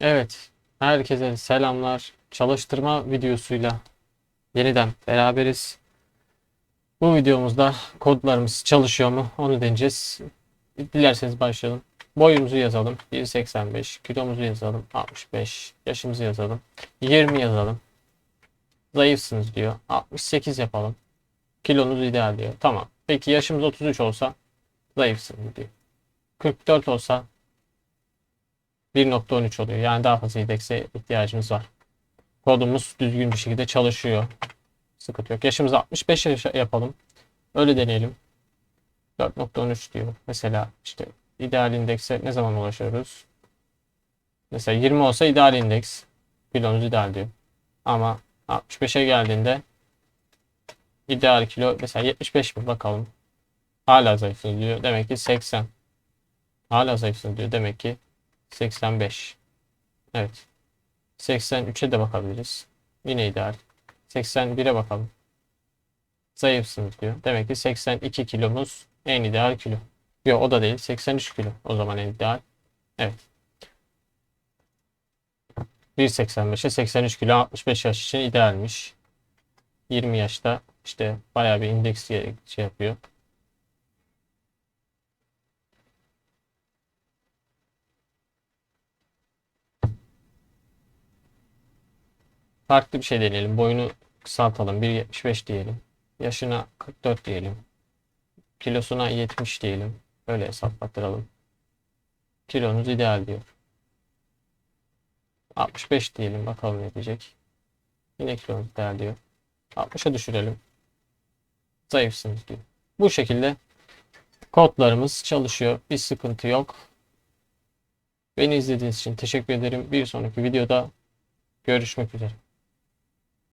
Evet, herkese selamlar. Çalıştırma videosuyla yeniden beraberiz. Bu videomuzda kodlarımız çalışıyor mu onu deneyeceğiz. Dilerseniz başlayalım. Boyumuzu yazalım. 1.85. Kilomuzu yazalım. 65. Yaşımızı yazalım. 20 yazalım. Zayıfsınız diyor. 68 yapalım. Kilonuz ideal diyor. Tamam. Peki yaşımız 33 olsa zayıfsınız diyor. 44 olsa 1.13 oluyor. Yani daha fazla indekse ihtiyacımız var. Kodumuz düzgün bir şekilde çalışıyor. Sıkıntı yok. Yaşımızı 65 yaş yapalım. Öyle deneyelim. 4.13 diyor. Mesela işte ideal indekse ne zaman ulaşıyoruz? Mesela 20 olsa ideal indeks. Kilonuz ideal diyor. Ama 65'e geldiğinde ideal kilo mesela 75 mi bakalım. Hala zayıfsınız diyor. Demek ki 80. Hala zayıfsınız diyor. Demek ki 85. Evet. 83'e de bakabiliriz. Yine ideal. 81'e bakalım. Zayıfsınız diyor. Demek ki 82 kilomuz en ideal kilo. Yok o da değil. 83 kilo. O zaman en ideal. Evet. 1.85'e 83 kilo 65 yaş için idealmiş. 20 yaşta işte bayağı bir indeks şey yapıyor. Farklı bir şey deneyelim. Boyunu kısaltalım. 1.75 diyelim. Yaşına 44 diyelim. Kilosuna 70 diyelim. Öyle hesaplattıralım. Kilonuz ideal diyor. 65 diyelim. Bakalım ne diyecek. Yine kilonuz ideal diyor. 60'a düşürelim. Zayıfsınız diyor. Bu şekilde kodlarımız çalışıyor. Bir sıkıntı yok. Beni izlediğiniz için teşekkür ederim. Bir sonraki videoda görüşmek üzere.